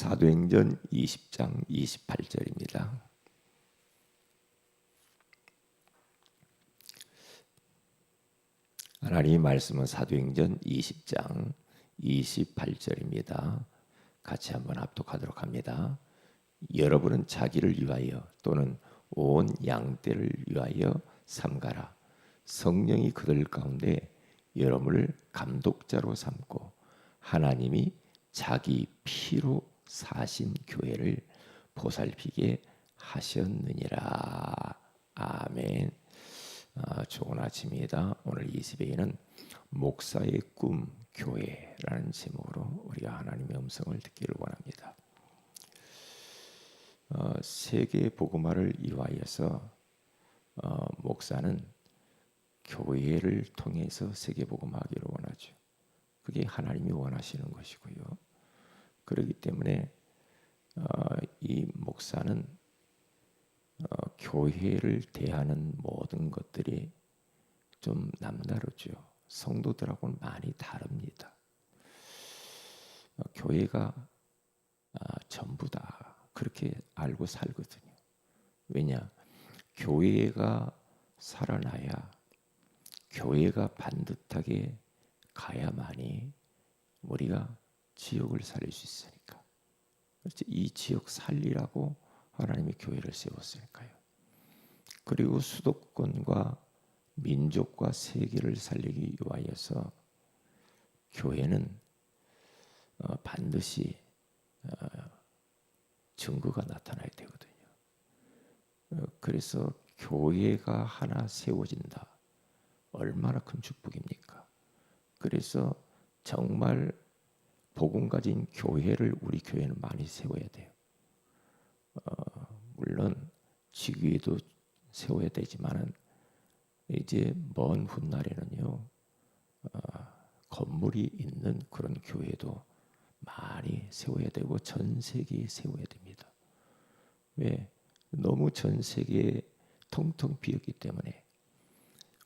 사도행전 20장 28절입니다. 하나님 말씀은 사도행전 20장 28절입니다. 같이 한번 합독하도록 합니다. 여러분은 자기를 위하여 또는 온 양떼를 위하여 삼가라. 성령이 그들 가운데 여러분을 감독자로 삼고 하나님이 자기 피로 사신 교회를 보살피게 하셨느니라. 아멘. 아, 좋은 아침입니다. 오늘 20회에는 목사의 꿈 교회라는 제목으로 우리가 하나님의 음성을 듣기를 원합니다. 어, 세계 복음화를 이루하여서 어, 목사는 교회를 통해서 세계 복음화하기를 원하죠. 그게 하나님이 원하시는 것이고요. 그렇기 때문에 어, 이 목사는 어, 교회를 대하는 모든 것들이 좀 남다르죠. 성도들하고는 많이 다릅니다. 어, 교회가 아, 전부다 그렇게 알고 살거든요. 왜냐? 교회가 살아나야 교회가 반듯하게 가야만이 우리가 지역을 살릴 수 있으니까. 그렇지? 이 지역 살리라고 하나님이 교회를 세웠으니까요. 그리고 수도권과 민족과 세계를 살리기 위하여서 교회는 어, 반드시 어, 증거가 나타나야 되거든요. 어, 그래서 교회가 하나 세워진다. 얼마나 큰 축복입니까? 그래서 정말 복음 가진 교회를 우리 교회는 많이 세워야 돼요. 어, 물론 지위도 세워야 되지만은 이제 먼 훗날에는요 어, 건물이 있는 그런 교회도 많이 세워야 되고 전 세계에 세워야 됩니다. 왜 너무 전 세계에 텅텅 비었기 때문에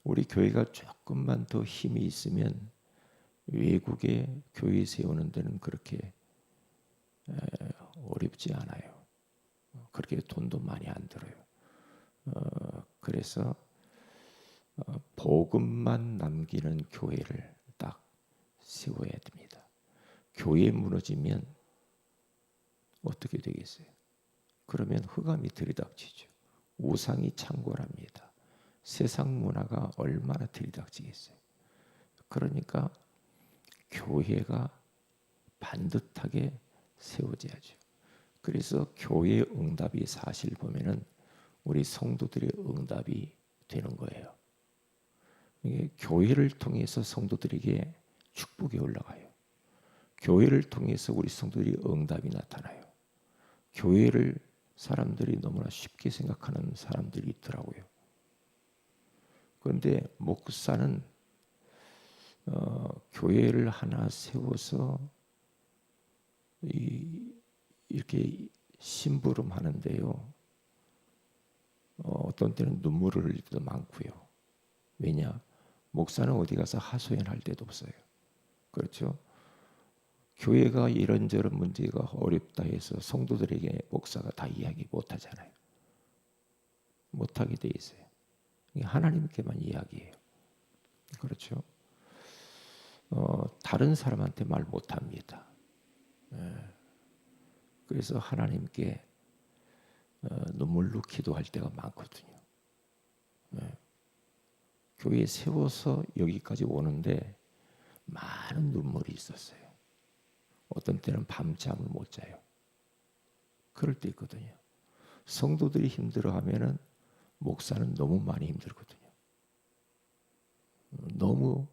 우리 교회가 조금만 더 힘이 있으면 외국에 교회 세우는 데는 그렇게 어렵지 않아요. 그렇게 돈도 많이 안 들어요. 어, 그래서 어, 복음만 남기는 교회를 딱 세워야 됩니다. 교회 무너지면 어떻게 되겠어요? 그러면 흑암이 들이닥치죠. 우상이 창궐합니다. 세상 문화가 얼마나 들이닥치겠어요. 그러니까 교회가 반듯하게 세워져야죠. 그래서 교회의 응답이 사실 보면은 우리 성도들의 응답이 되는 거예요. 이게 교회를 통해서 성도들에게 축복이 올라가요. 교회를 통해서 우리 성도들이 응답이 나타나요. 교회를 사람들이 너무나 쉽게 생각하는 사람들이 있더라고요. 그런데 목사는 어, 교회를 하나 세워서 이 이렇게 심부름 하는데요. 어, 어떤 때는 눈물을 흘릴 때도 많고요. 왜냐? 목사는 어디 가서 하소연할 데도 없어요. 그렇죠? 교회가 이런저런 문제가 어렵다 해서 성도들에게 목사가 다 이야기 못 하잖아요. 못 하게 돼 있어요. 하나님께만 이야기해요. 그렇죠? 어, 다른 사람한테 말 못 합니다. 예. 그래서 하나님께 어, 눈물로 기도할 때가 많거든요. 네. 교회 세워서 여기까지 오는데 많은 눈물이 있었어요. 어떤 때는 밤잠을 못 자요. 그럴 때 있거든요. 성도들이 힘들어하면은 목사는 너무 많이 힘들거든요. 너무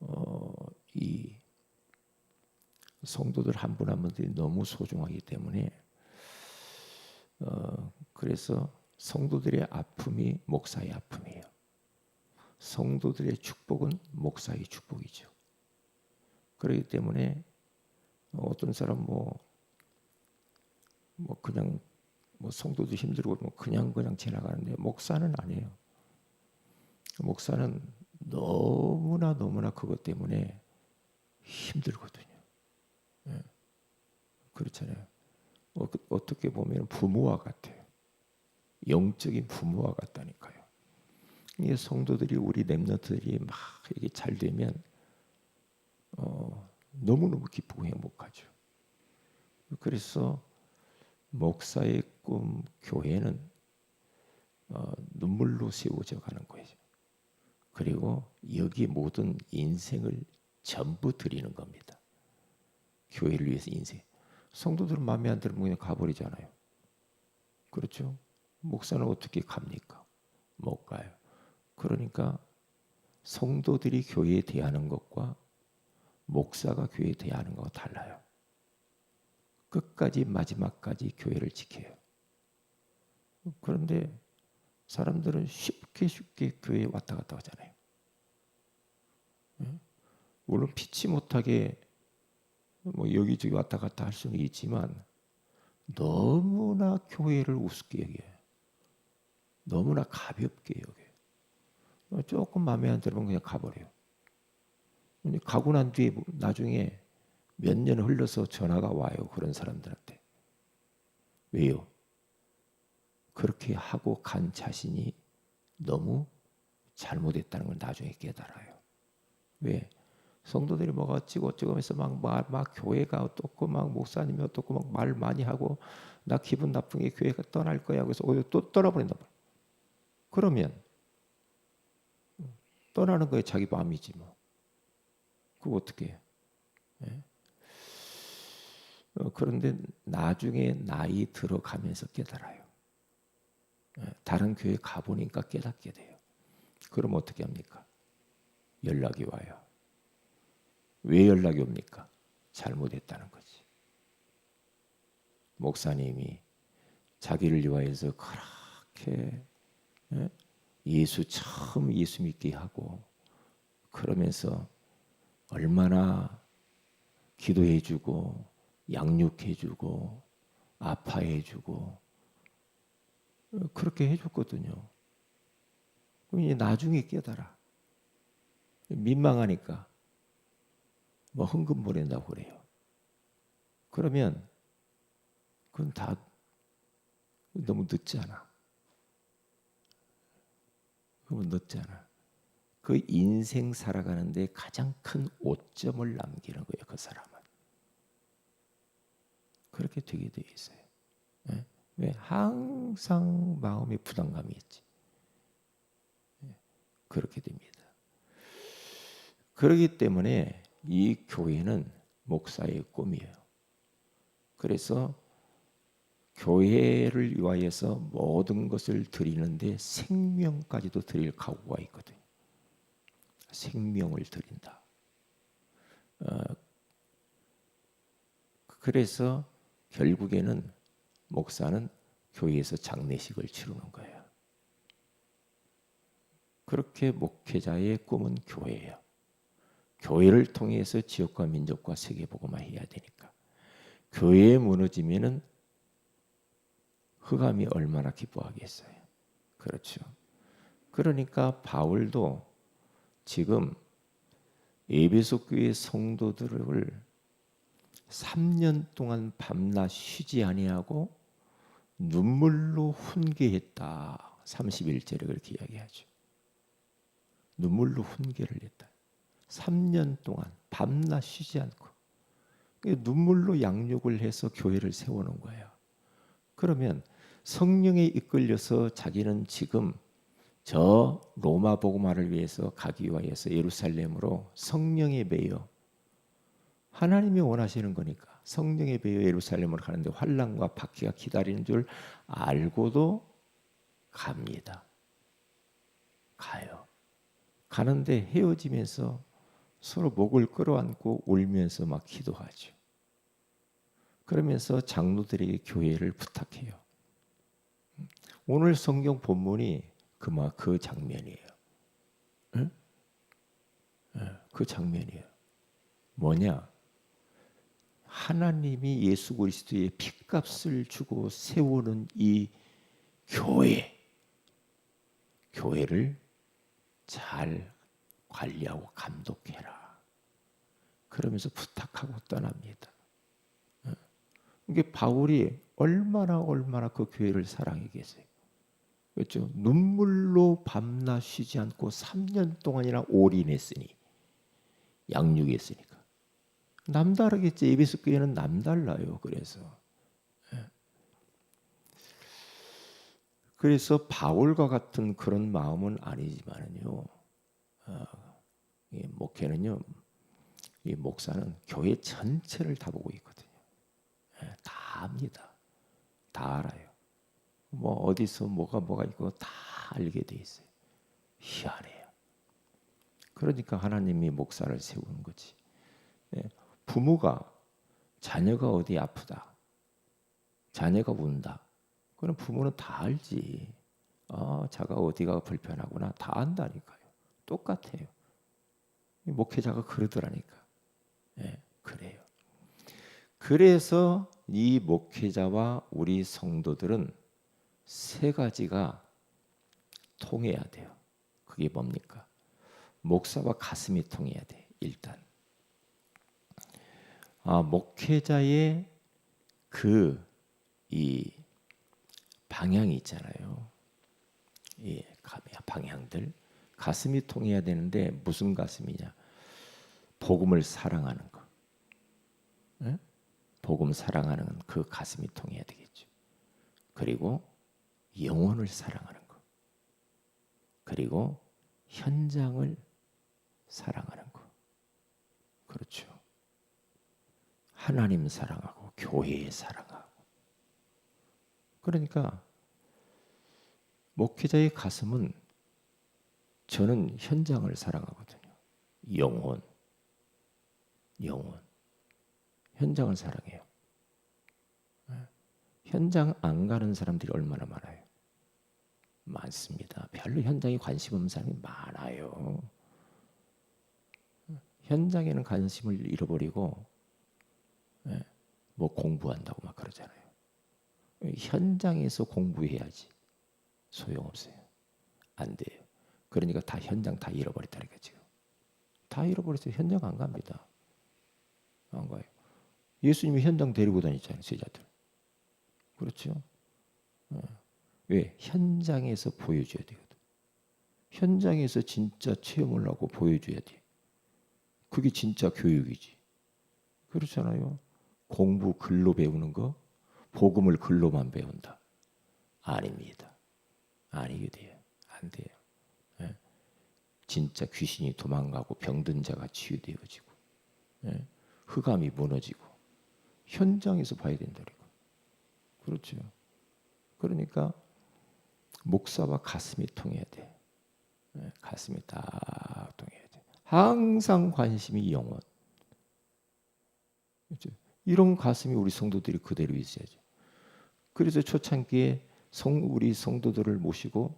어, 이 성도들 한 분 한 분들이 너무 소중하기 때문에 어, 그래서 성도들의 아픔이 목사의 아픔이에요. 성도들의 축복은 목사의 축복이죠. 그렇기 때문에 어떤 사람 뭐, 뭐 그냥 뭐 성도도 힘들고 뭐 그냥 그냥 지나가는데 목사는 아니에요. 목사는 너무나 너무나 그것 때문에 힘들거든요. 그렇잖아요. 어, 그- 어떻게 보면 부모와 같아요. 영적인 부모와 같다니까요. 이 성도들이 우리 렘너들이 막 이게 잘 되면 어, 너무 너무 기쁘고 행복하죠. 그래서 목사의 꿈 교회는 어, 눈물로 세워져 가는 거예요. 그리고 여기 모든 인생을 전부 드리는 겁니다. 교회를 위해서 인생. 성도들은 마음에 안 들면 그냥 가버리잖아요. 그렇죠? 목사는 어떻게 갑니까? 못 가요. 그러니까 성도들이 교회에 대하는 것과 목사가 교회에 대하는 것과 달라요. 끝까지 마지막까지 교회를 지켜요. 그런데 사람들은 쉽게 쉽게 교회에 왔다 갔다 하잖아요. 예? 물론 피치 못하게 뭐 여기저기 왔다 갔다 할 수는 있지만 너무나 교회를 우습게 여겨요. 너무나 가볍게 여겨요. 어, 조금 마음에 안 들면 그냥 가버려요. 가고 난 뒤에 뭐 나중에 몇 년 흘러서 전화가 와요. 그런 사람들한테. 왜요? 그렇게 하고 간 자신이 너무 잘못했다는 걸 나중에 깨달아요. 왜? 성도들이 뭐가 어찌고 어찌고 하면서 막, 막, 막 교회가 어떻고 막 목사님이 어떻고 막 말 많이 하고 나 기분 나쁜 게 교회가 떠날 거야. 그래서 오히려 또 떠나버린다. 그러면 떠나는 거에 자기 마음이지 뭐. 그거 어떻게 해? 예? 어, 그런데 나중에 나이 들어가면서 깨달아요. 예, 다른 교회 가보니까 깨닫게 돼요. 그럼 어떻게 합니까? 연락이 와요. 왜 연락이 옵니까? 잘못했다는 거지. 목사님이 자기를 위하여서 그렇게 예? 예수 처음 예수 믿게 하고 그러면서 얼마나 기도해주고 양육해주고 아파해주고 그렇게 해줬거든요. 그럼 이제 나중에 깨달아. 민망하니까 뭐 헌금 보낸다고 그래요. 그러면 그건 다 너무 늦잖아. 그러면 늦잖아. 그 인생 살아가는데 가장 큰 오점을 남기는 거예요. 그 사람은. 그렇게 되게 돼 있어요. 예? 왜 항상 마음에 부담감이 있지. 예? 그렇게 됩니다. 그렇기 때문에 이 교회는 목사의 꿈이에요. 그래서 교회를 위하여서 모든 것을 드리는데 생명까지도 드릴 각오가 있거든요. 생명을 드린다. 어, 그래서 결국에는 목사는 교회에서 장례식을 치르는 거예요. 그렇게 목회자의 꿈은 교회예요. 교회를 통해서 지역과 민족과 세계 복음화 해야 되니까. 교회에 무너지면은 흑암이 얼마나 기뻐하겠어요. 그렇죠. 그러니까 바울도 지금 에베소 교회 성도들을 3년 동안 밤낮 쉬지 아니하고 눈물로 훈계했다. 31절에 그렇게 이야기하죠. 눈물로 훈계를 했다. 3년 동안 밤낮 쉬지 않고 눈물로 양육을 해서 교회를 세우는 거예요. 그러면 성령에 이끌려서 자기는 지금 저 로마 복음화를 위해서 가기 위해서 예루살렘으로 성령에 매여 하나님이 원하시는 거니까 성령에 매여 예루살렘으로 가는데 환란과 박해가 기다리는 줄 알고도 갑니다. 가요. 가는데 헤어지면서 서로 목을 끌어안고 울면서 막 기도하죠. 그러면서 장로들에게 교회를 부탁해요. 오늘 성경 본문이 그마 그 장면이에요. 응? 그 장면이에요. 뭐냐? 하나님이 예수 그리스도의 피값을 주고 세우는 이 교회, 교회를 잘 관리하고 감독해라. 그러면서 부탁하고 떠납니다. 이게 바울이 얼마나 얼마나 그 교회를 사랑했겠어요. 그렇죠? 눈물로 밤낮 쉬지 않고 3년 동안이나 올인했으니 양육했으니까 남다르겠지. 에베소 교회는 남달라요. 그래서 예. 그래서 바울과 같은 그런 마음은 아니지만은요. 어, 이 목회는요. 이 목사는 교회 전체를 다 보고 있거든요. 예, 다 압니다. 다 알아요. 뭐 어디서 뭐가 뭐가 있고 다 알게 돼 있어요. 희한해요. 그러니까 하나님이 목사를 세우는 거지. 예, 부모가 자녀가 어디 아프다, 자녀가 운다. 그럼 부모는 다 알지. 아, 자가 어디가 불편하구나 다 안다니까요. 똑같아요. 목회자가 그러더라니까. 예, 그래요. 그래서 이 목회자와 우리 성도들은 세 가지가 통해야 돼요. 그게 뭡니까? 목사와 가슴이 통해야 돼. 일단 아, 목회자의 그 이 방향이 있잖아요. 예, 방향들 가슴이 통해야 되는데 무슨 가슴이냐? 복음을 사랑하는 거. 예? 복음 사랑하는 그 가슴이 통해야 되겠죠. 그리고 영혼을 사랑하는 거. 그리고 현장을 사랑하는 거. 그렇죠. 하나님 사랑하고 교회 사랑하고. 그러니까 목회자의 가슴은 저는 현장을 사랑하거든요. 영혼, 영혼, 현장을 사랑해요. 네. 현장 안 가는 사람들이 얼마나 많아요? 많습니다. 별로 현장에 관심 없는 사람이 많아요. 현장에는 관심을 잃어버리고 예, 뭐 공부한다고 막 그러잖아요. 현장에서 공부해야지 소용없어요. 안 돼요. 그러니까 다 현장 다 잃어버렸다니까 지금. 다 잃어버렸어요. 현장 안 갑니다. 안 가요. 예수님이 현장 데리고 다니잖아요. 제자들. 그렇죠? 어. 왜? 현장에서 보여줘야 되거든. 현장에서 진짜 체험을 하고 보여줘야 돼. 그게 진짜 교육이지. 그렇잖아요. 공부 글로 배우는 거, 복음을 글로만 배운다. 아닙니다. 아니게 돼요. 안 돼요. 예? 진짜 귀신이 도망가고 병든 자가 치유되어지고, 예? 흑암이 무너지고, 현장에서 봐야 된다니까. 그렇죠. 그러니까 목사와 가슴이 통해야 돼. 예? 가슴이 딱 통해야 돼. 항상 관심이 영혼. 그렇죠? 이런 가슴이 우리 성도들이 그대로 있어야죠. 그래서 초창기에 성 우리 성도들을 모시고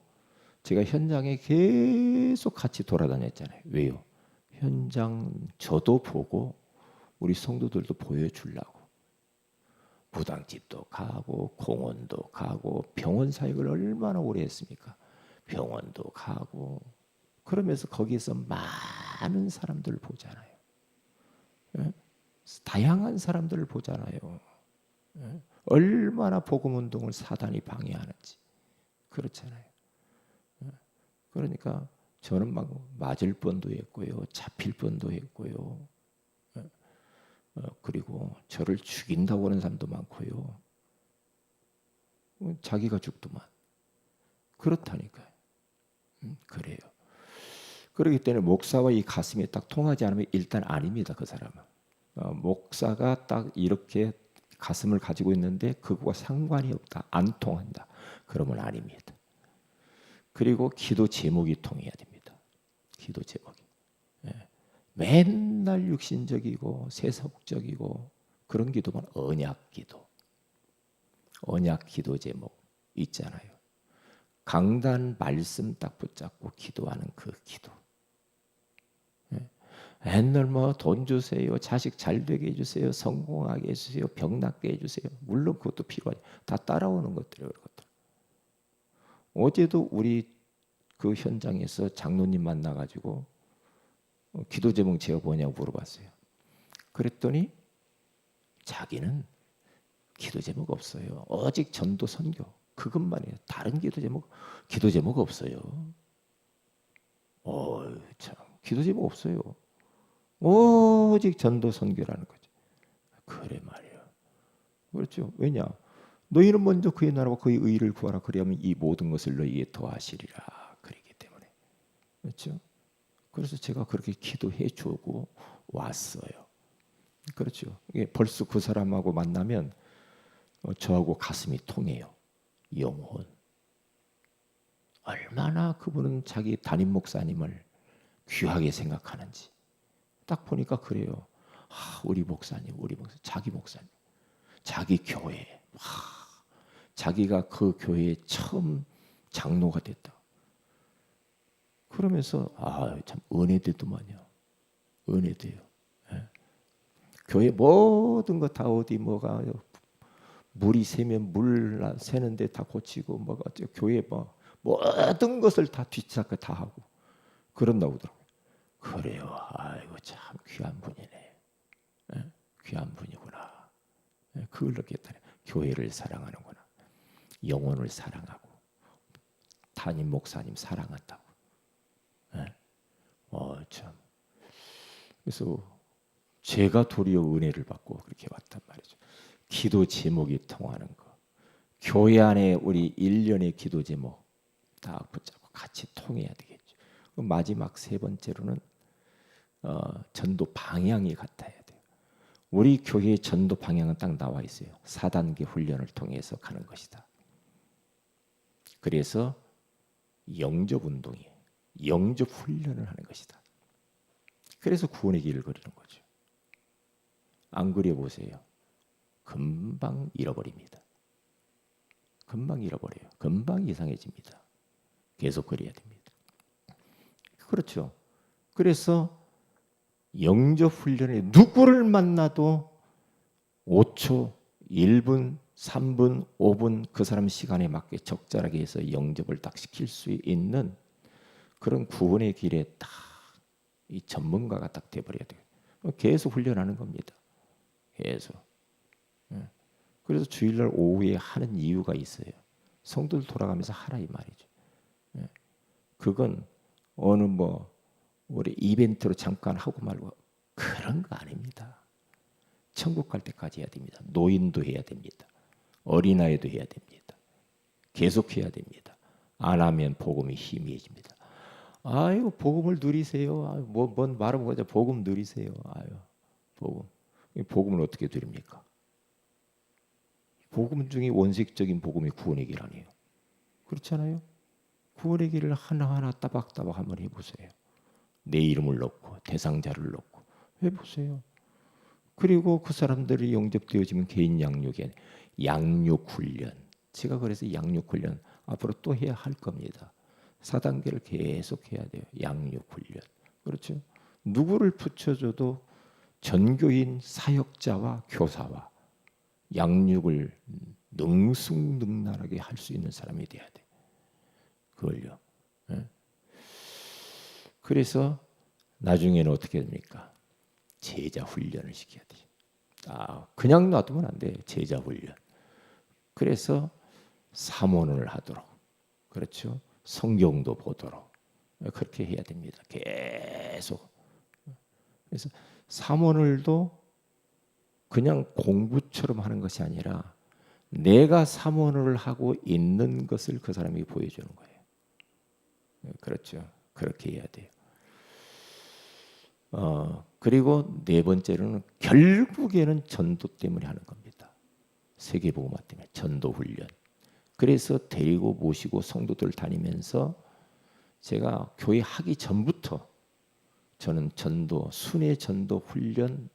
제가 현장에 계속 같이 돌아다녔잖아요. 왜요? 현장 저도 보고 우리 성도들도 보여주려고. 무당집도 가고 공원도 가고 병원 사역을 얼마나 오래 했습니까? 병원도 가고 그러면서 거기에서 많은 사람들을 보잖아요. 예? 다양한 사람들을 보잖아요. 예? 얼마나 복음 운동을 사단이 방해하는지 그렇잖아요. 예? 그러니까 저는 막 맞을 뻔도 했고요, 잡힐 뻔도 했고요. 예? 어, 그리고 저를 죽인다고 하는 사람도 많고요. 자기가 죽더만 그렇다니까요. 음, 그래요. 그렇기 때문에 목사와 이 가슴이 딱 통하지 않으면 일단 아닙니다. 그 사람은. 어, 목사가 딱 이렇게 가슴을 가지고 있는데 그거와 상관이 없다. 안 통한다. 그러면 아닙니다. 그리고 기도 제목이 통해야 됩니다. 기도 제목이. 예. 맨날 육신적이고 세속적이고 그런 기도만 언약 기도. 언약 기도 제목 있잖아요. 강단 말씀 딱 붙잡고 기도하는 그 기도. 옛날 뭐 돈 주세요, 자식 잘 되게 해주세요, 성공하게 해주세요, 병 낫게 해주세요. 물론 그것도 필요하죠. 다 따라오는 것들이에요. 그것들. 어제도 우리 그 현장에서 장로님 만나가지고 어, 기도 제목 제가 뭐냐고 물어봤어요. 그랬더니 자기는 기도 제목 없어요. 오직 전도 선교 그것만이에요. 다른 기도 제목 기도 제목 없어요. 어참 기도 제목 없어요. 오직 전도 선교라는 거죠. 그래 말이야. 그렇죠. 왜냐? 너희는 먼저 그의 나라와 그의 의를 구하라. 그리하면 이 모든 것을 너희에게 더하시리라. 그러기 때문에 그렇죠. 그래서 제가 그렇게 기도해 주고 왔어요. 그렇죠. 이게 벌써 그 사람하고 만나면 어, 저하고 가슴이 통해요. 영혼. 얼마나 그분은 자기 담임 목사님을 귀하게 생각하는지 딱 보니까 그래요. 아, 우리 목사님, 우리 목사, 자기 목사님, 자기 교회, 와, 자기가 그 교회에 처음 장로가 됐다. 그러면서 아 참 은혜되더만요. 은혜돼요. 예. 교회 모든 거 다 어디 뭐가 물이 새면 물 새는데 다 고치고 뭐가 교회 뭐 모든 것을 다 뒤착 다 하고 그런다고 하더라고요. 그래요. 아이고 참 귀한 분이네. 예? 귀한 분이구나. 예, 그걸 느꼈다네. 교회를 사랑하는구나. 영혼을 사랑하고 담임 목사님 사랑한다고. 예? 어 참. 그래서 제가 도리어 은혜를 받고 그렇게 왔단 말이죠. 기도 제목이 통하는 거. 교회 안에 우리 일련의 기도 제목 다 붙잡고 같이 통해야 되겠죠. 마지막 세 번째로는 어, 전도 방향이 같아야 돼요. 우리 교회의 전도 방향은 딱 나와 있어요. 4단계 훈련을 통해서 가는 것이다. 그래서 영접 운동이에요. 영접 훈련을 하는 것이다. 그래서 구원의 길을 걸리는 거죠. 안 그려 보세요. 금방 잃어버립니다. 금방 잃어버려요. 금방 이상해집니다. 계속 그래야 됩니다. 그렇죠. 그래서 영접 훈련에 누구를 만나도 5초, 1분, 3분, 5분 그 사람 시간에 맞게 적절하게 해서 영접을 딱 시킬 수 있는 그런 구원의 길에 딱 이 전문가가 딱 돼버려야 돼요. 계속 훈련하는 겁니다. 계속. 예. 그래서 주일날 오후에 하는 이유가 있어요. 성도들 돌아가면서 하라 이 말이죠. 예. 그건 어느 뭐 우리 이벤트로 잠깐 하고 말고 그런 거 아닙니다. 천국 갈 때까지 해야 됩니다. 노인도 해야 됩니다. 어린아이도 해야 됩니다. 계속 해야 됩니다. 안 하면 복음이 희미해집니다. 아유 복음을 누리세요. 뭐, 뭔 말은 뭐죠? 복음 누리세요. 아유 복음. 복음을 어떻게 드립니까? 복음 중에 원색적인 복음이 구원의 길 아니에요. 그렇잖아요. 구원의 길을 하나하나 따박따박 한번 해보세요. 내 이름을 넣고 대상자를 넣고 해 보세요. 그리고 그 사람들이 영접되어지면 개인 양육에 양육 훈련. 제가 그래서 양육 훈련 앞으로 또 해야 할 겁니다. 4단계를 계속 해야 돼요. 양육 훈련. 그렇죠? 누구를 붙여줘도 전교인 사역자와 교사와 양육을 능숙능란하게 할 수 있는 사람이 돼야 돼. 그걸요. 예? 그래서 나중에는 어떻게 됩니까? 제자 훈련을 시켜야 돼. 아, 그냥 놔두면 안 돼. 제자 훈련. 그래서 사모를 하도록. 그렇죠? 성경도 보도록. 그렇게 해야 됩니다. 계속. 그래서 사모늘도 그냥 공부처럼 하는 것이 아니라 내가 사모를 하고 있는 것을 그 사람이 보여주는 거예요. 그렇죠. 그렇게 해야 돼요. 어, 그리고 네 번째로는 결국에는 전도 때문에 하는 겁니다. 세계복음화 때문에 전도 훈련. 그래서 데리고 모시고 성도들 다니면서 제가 교회 하기 전부터 저는 전도 순회 전도 훈련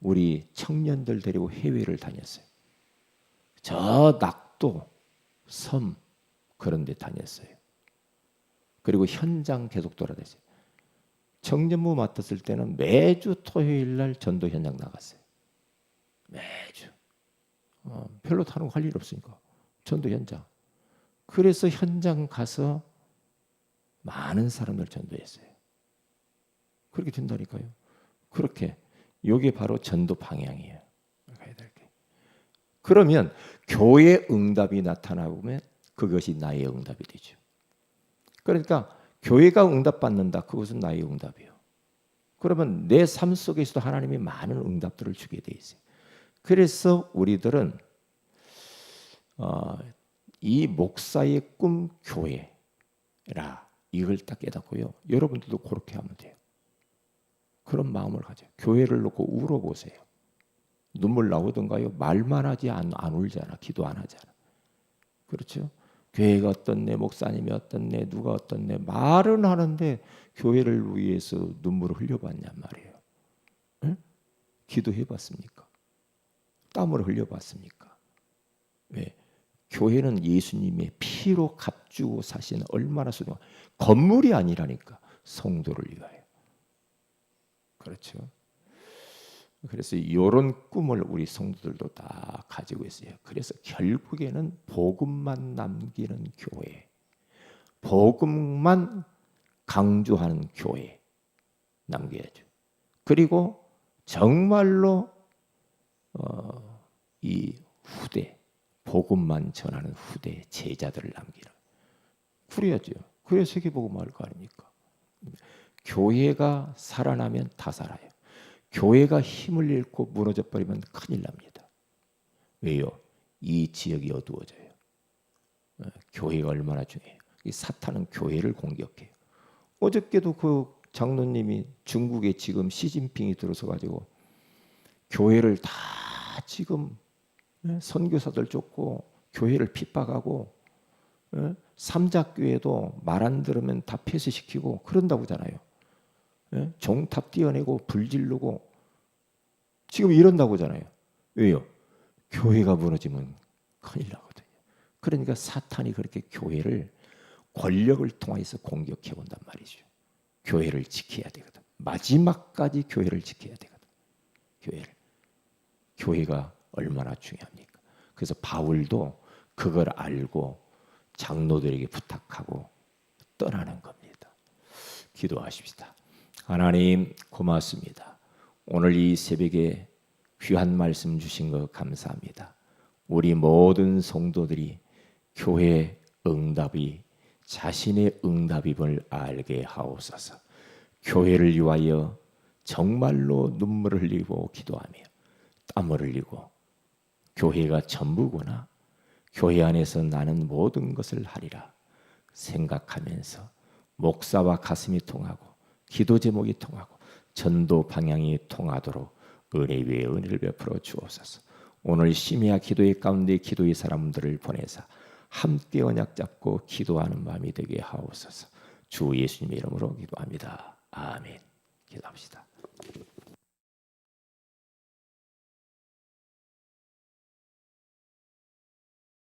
우리 청년들 데리고 해외를 다녔어요. 저 낙도 섬 그런 데 다녔어요. 그리고 현장 계속 돌아다녔어요. 청년부 맡았을 때는 매주 토요일 날 전도 현장 나갔어요. 매주. 어, 별로 다른 거 할 일 없으니까. 전도 현장. 그래서 현장 가서 많은 사람들 전도했어요. 그렇게 된다니까요. 그렇게 이게 바로 전도 방향이에요. 가야 될 게. 그러면 교회 응답이 나타나면 그것이 나의 응답이 되죠. 그러니까 교회가 응답받는다. 그것은 나의 응답이에요. 그러면 내 삶 속에서도 하나님이 많은 응답들을 주게 돼 있어요. 그래서 우리들은 어, 이 목사의 꿈 교회라 이걸 딱 깨닫고요. 여러분들도 그렇게 하면 돼요. 그런 마음을 가져. 교회를 놓고 울어보세요. 눈물 나오던가요? 말만 하지 안, 안 울잖아. 기도 안 하잖아. 그렇죠? 교회가 어떻네, 목사님이 어떻네, 누가 어떻네 말은 하는데 교회를 위해서 눈물을 흘려봤냔 말이에요. 응? 기도해봤습니까? 땀을 흘려봤습니까? 왜? 교회는 예수님의 피로 값주고 사시는 얼마나 소중한 건물이 아니라니까 성도를 위하여. 그렇죠? 그래서 이런 꿈을 우리 성도들도 다 가지고 있어요. 그래서 결국에는 복음만 남기는 교회, 복음만 강조하는 교회 남겨야죠. 그리고 정말로 어, 이 후대 복음만 전하는 후대 제자들을 남기는 그래야죠. 그래야 세계복음 할거 아닙니까? 교회가 살아나면 다 살아요. 교회가 힘을 잃고 무너져 버리면 큰일 납니다. 왜요? 이 지역이 어두워져요. 어, 교회가 얼마나 중요해요. 이 사탄은 교회를 공격해요. 어저께도 그 장로님이 중국에 지금 시진핑이 들어서 가지고 교회를 다 지금 예, 선교사들 쫓고 교회를 핍박하고 예, 삼작교회도 말 안 들으면 다 폐쇄시키고 그런다고잖아요. 예? 종탑 띄어내고 불 지르고 지금 이런다고잖아요. 왜요? 교회가 무너지면 큰일 나거든요. 그러니까 사탄이 그렇게 교회를 권력을 통해서 공격해 온단 말이죠. 교회를 지켜야 되거든. 마지막까지 교회를 지켜야 되거든. 교회를. 교회가 얼마나 중요합니까? 그래서 바울도 그걸 알고 장로들에게 부탁하고 떠나는 겁니다. 기도하십시다. 하나님 고맙습니다. 오늘 이 새벽에 귀한 말씀 주신 것 감사합니다. 우리 모든 성도들이 교회 응답이 자신의 응답임을 알게 하옵소서. 교회를 위하여 정말로 눈물을 흘리고 기도하며 땀을 흘리고 교회가 전부구나. 교회 안에서 나는 모든 것을 하리라 생각하면서 목사와 가슴이 통하고 기도 제목이 통하고 전도 방향이 통하도록 은혜 위에 은혜를 베풀어 주옵소서. 오늘 심야 기도의 가운데 기도의 사람들을 보내사 함께 언약 잡고 기도하는 마음이 되게 하옵소서. 주 예수님의 이름으로 기도합니다. 아멘. 기도합시다.